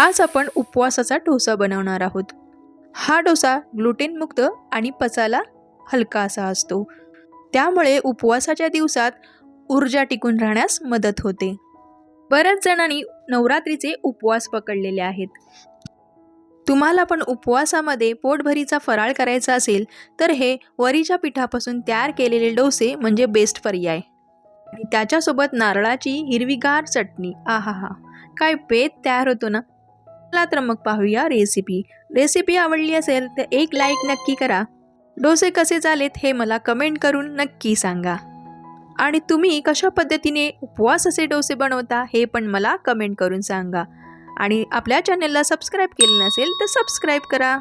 आज आपण उपवासाचा डोसा बनवणार आहोत. हा डोसा ग्लुटेनमुक्त आणि पचायला हलका असा असतो. त्यामुळे उपवासाच्या दिवसात ऊर्जा टिकून राहण्यास मदत होते. बऱ्याच जणांनी नवरात्रीचे उपवास पकडलेले आहेत. तुम्हाला पण उपवासामध्ये पोटभरीचा फराळ करायचा असेल तर हे वरीच्या पिठापासून तयार केलेले डोसे म्हणजे बेस्ट पर्याय. आणि त्याच्यासोबत नारळाची हिरवीगार चटणी. आहा हा काय पेत तयार होतो ना? चला तर मग पाहूया रेसिपी रेसिपी आवडली असेल तर एक लाईक नक्की करा. डोसे कसे झालेत हे मला कमेंट करून नक्की सांगा. आणि तुम्ही कशा पद्धतीने उपवास असे डोसे बनवता हे पण मला कमेंट करून सांगा. आणि आपल्या चॅनलला सबस्क्राईब केलं नसेल तर सबस्क्राईब करा.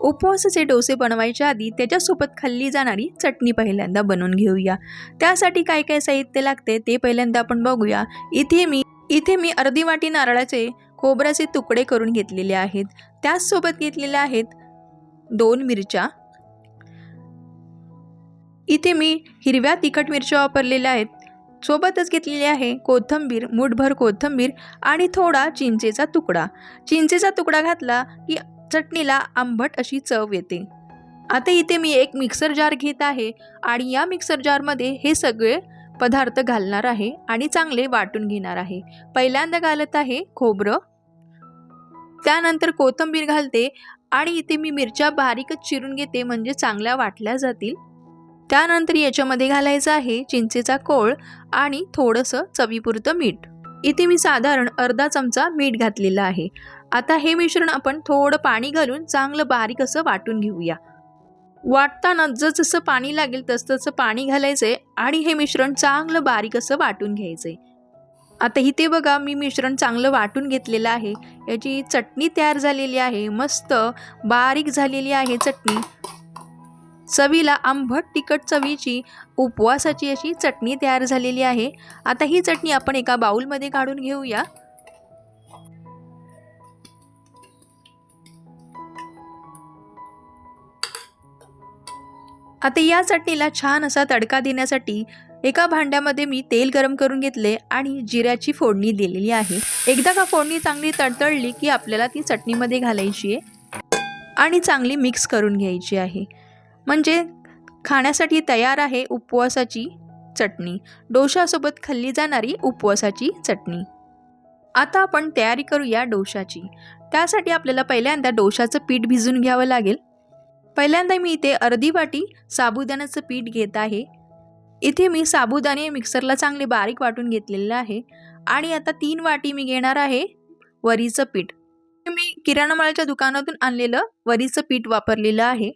उपवासाचे डोसे बनवायच्या आधी त्याच्यासोबत खाल्ली जाणारी चटणी पहिल्यांदा बनवून घेऊया. त्यासाठी काय काय साहित्य लागते ते पहिल्यांदा आपण बघूया. इथे मी इथे मी अर्धी वाटी नारळाचे खोबऱ्याचे तुकडे करून घेतलेले आहेत. त्याचसोबत घेतलेल्या आहेत दोन मिरच्या. इथे मी हिरव्या तिखट मिरच्या वापरलेल्या आहेत. सोबतच घेतलेली आहे कोथिंबीर मुठभर कोथिंबीर आणि थोडा चिंचेचा तुकडा. चिंचेचा तुकडा घातला की चटणीला आंबट अशी चव येते. आता इथे मी एक मिक्सर जार घेत आहे आणि या मिक्सर जारमध्ये हे सगळे पदार्थ घालणार आहे आणि चांगले वाटून घेणार आहे. पहिल्यांदा घालत आहे खोबरं. त्यानंतर कोथिंबीर घालते आणि इथे मी मिरच्या बारीकच चिरून घेते म्हणजे चांगल्या वाटल्या जातील. त्यानंतर याच्यामध्ये घालायचं आहे चिंचेचा कोळ आणि थोडंसं चवीपुरतं मीठ. इथे मी साधारण अर्धा चमचा मीठ घातलेलं आहे. आता हे मिश्रण आपण थोडं पाणी घालून चांगलं बारीक असं वाटून घेऊया. वाटताना जसजसं पाणी लागेल तसं तसं पाणी घालायचंय आणि हे मिश्रण चांगलं बारीक असं वाटून घ्यायचंय. आता इथे बघा मी मिश्रण चांगलं वाटून घेतलेलं आहे. याची चटणी तयार झालेली आहे. मस्त बारीक झालेली आहे चटणी. चवीला आंबट तिखट चवीची उपवासाची अशी चटणी तयार झालेली आहे. आता ही चटणी आपण एका बाऊलमध्ये काढून घेऊया. आता या चटणीला छान असा तडका देण्यासाठी एका भांड्यामध्ये मी तेल गरम करून घेतले आणि जिऱ्याची फोडणी दिलेली आहे. एकदा का फोडणी चांगली तडतडली की आपल्याला ती चटणीमध्ये घालायची आहे आणि चांगली मिक्स करून घ्यायची आहे. म्हणजे खाण्यासाठी तयार आहे उपवासाची चटणी. डोशासोबत खाल्ली जाणारी उपवासाची चटणी. आता आपण तयारी करूया डोशाची. त्यासाठी आपल्याला पहिल्यांदा डोशाचं पीठ भिजून घ्यावं लागेल. पहिल्यांदा मी इथे अर्धी वाटी साबुदाण्याचं पीठ घेत आहे. इथे मी साबुदाणे मिक्सरला चांगले बारीक वाटून घेतलेलं आहे आणि आता तीन वाटी मी घेणार आहे वरीचं पीठ. मी किराणा मालाच्या दुकानातून आणलेलं वरीचं पीठ वापरलेलं आहे.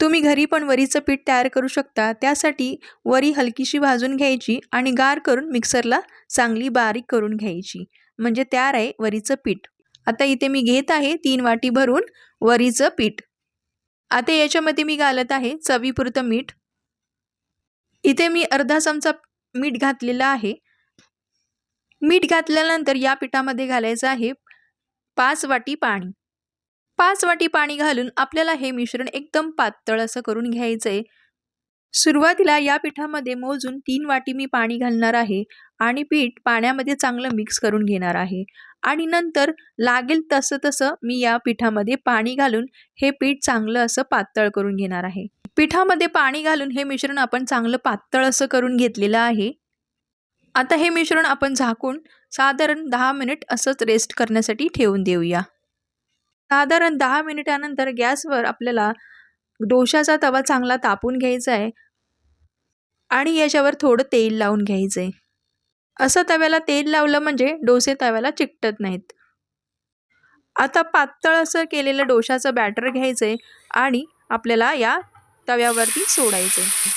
तुम्ही घरी पण वरीचं पीठ तयार करू शकता. त्यासाठी वरी हलकीशी भाजून घ्यायची आणि गार करून मिक्सरला चांगली बारीक करून घ्यायची. म्हणजे तयार आहे वरीचं पीठ. आता इथे मी घेत आहे तीन वाटी भरून वरीचं पीठ. आता याच्यामध्ये मी घालत आहे चवीपुरतं मीठ. इथे मी अर्धा चमचा मीठ घातलेला आहे. मीठ घातल्यानंतर या पिठामध्ये घालायचं आहे पाच वाटी पाणी. पाच वाटी पाणी घालून आपल्याला हे मिश्रण एकदम पातळ असं करून घ्यायचं आहे सुरुवातीला या पिठामध्ये मोजून तीन वाटी मी पाणी घालणार आहे आणि पीठ पाण्यामध्ये चांगलं मिक्स करून घेणार आहे. आणि नंतर लागेल तसं तसं मी या पिठामध्ये पाणी घालून हे पीठ चांगलं असं पातळ करून घेणार आहे. पिठामध्ये पाणी घालून हे मिश्रण आपण चांगलं पातळ असं करून घेतलेलं आहे. आता हे मिश्रण आपण झाकून साधारण दहा मिनिट असंच रेस्ट करण्यासाठी ठेवून देऊया. साधारण दहा मिनिटानंतर गॅसवर आपल्याला डोशाचा तवा चांगला तापून घ्यायचा आहे आणि याच्यावर थोडं तेल लावून घ्यायचं आहे असं तव्याला तेल लावलं म्हणजे डोसे तव्याला चिकटत नाहीत. आता पातळ असं केलेलं डोशाचं बॅटर घ्यायचं आहे आणि आपल्याला या तव्यावरती सोडायचं आहे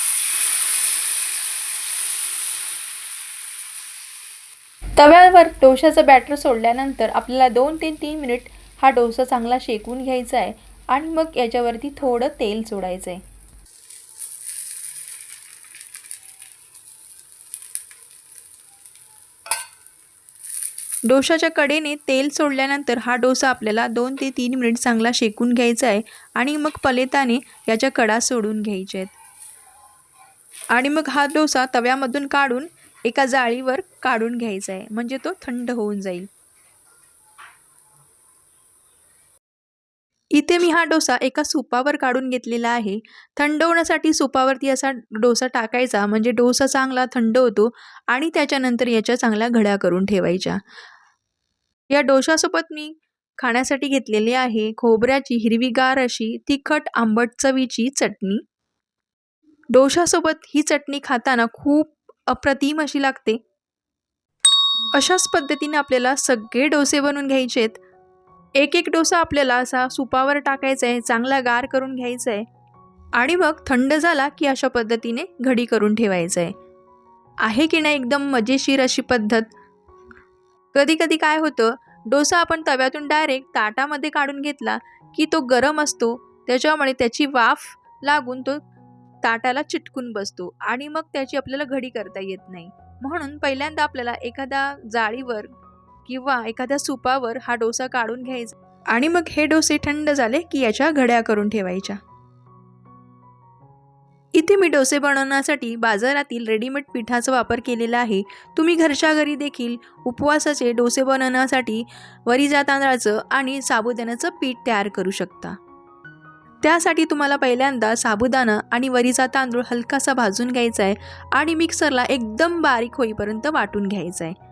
तव्यावर डोशाचं बॅटर सोडल्यानंतर आपल्याला दोन ते तीन मिनिट हा डोसा चांगला शेकून घ्यायचा आहे आणि मग याच्यावरती थोडं तेल सोडायचं आहे डोशाच्या कडेने तेल सोडल्यानंतर हा डोसा आपल्याला दोन ते तीन मिनिट चांगला शेकून घ्यायचा आहे आणि मग पलेताने याच्या कडा सोडून घ्यायच्या आहेत आणि मग हा डोसा तव्यामधून काढून एका जाळीवर काढून घ्यायचा आहे म्हणजे तो थंड होऊन जाईल. इथे मी हा डोसा एका सुपावर काढून घेतलेला आहे. थंड होण्यासाठी सुपावरती असा डोसा टाकायचा म्हणजे डोसा चांगला थंड होतो आणि त्याच्यानंतर याच्या चांगल्या घड्या करून ठेवायच्या. या डोशासोबत मी खाण्यासाठी घेतलेली आहे खोबऱ्याची हिरवीगार अशी तिखट आंबट चवीची चटणी. डोशासोबत ही चटणी खाताना खूप अप्रतिम अशी लागते. अशाच पद्धतीने आपल्याला सगळे डोसे बनवून घ्यायचे आहेत एक एक डोसा आपल्याला असा सुपावर टाकायचा आहे चांगला गार करून घ्यायचा आहे. आणि मग थंड झाला की अशा पद्धतीने घडी करून ठेवायचं आहे. आहे की नाही एकदम मजेशीर अशी पद्धत? कधी कधी काय होतं डोसा आपण तव्यातून डायरेक्ट ताटामध्ये काढून घेतला की तो गरम असतो त्याच्यामुळे त्याची वाफ लागून तो ताटाला चिटकून बसतो आणि मग त्याची आपल्याला घडी करता येत नाही. म्हणून पहिल्यांदा आपल्याला एखाद्या जाळीवर किंवा एखाद्या सुपावर हा डोसा काढून घ्यायचा. आणि मग हे डोसे थंड झाले की याच्या घड्या करून ठेवायच्या. इथे मी डोसे बनवण्यासाठी बाजारातील रेडीमेड पिठाचा वापर केलेला आहे. तुम्ही घरच्या घरी देखील उपवासाचे डोसे बनवण्यासाठी वरीजा तांदळाचं आणि साबुदाण्याचं पीठ तयार करू शकता. त्यासाठी तुम्हाला पहिल्यांदा साबुदाणा आणि वरीचा तांदूळ हलकासा भाजून घ्यायचा आहे आणि मिक्सरला एकदम बारीक होईपर्यंत वाटून घ्यायचा आहे.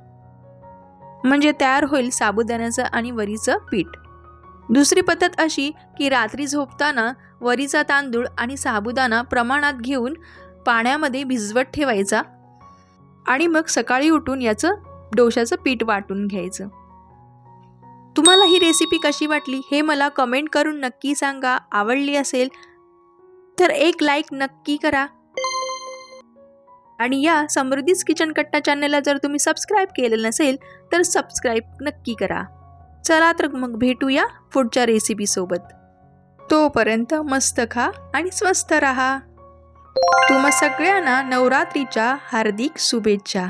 म्हणजे तयार होईल साबुदाण्याचं आणि वरीचं पीठ. दुसरी पद्धत अशी की रात्री झोपताना वरीचा तांदूळ आणि साबुदाणा प्रमाणात घेऊन पाण्यामध्ये भिजवत ठेवायचा आणि मग सकाळी उठून याचं डोशाचं पीठ वाटून घ्यायचं. तुम्हाला ही रेसिपी कशी वाटली हे मला कमेंट करून नक्की सांगा. आवडली असेल तर एक लाईक नक्की करा. आणि या समृद्धीच किचन कट्टा चॅनलला जर तुम्ही सबस्क्राईब केलेलं नसेल तर सबस्क्राईब नक्की करा. चला तर मग भेटूया पुढच्या रेसिपीसोबत तोपर्यंत मस्त खा आणि स्वस्त रहा. तुम्हा सगळ्यांना नवरात्रीच्या हार्दिक शुभेच्छा.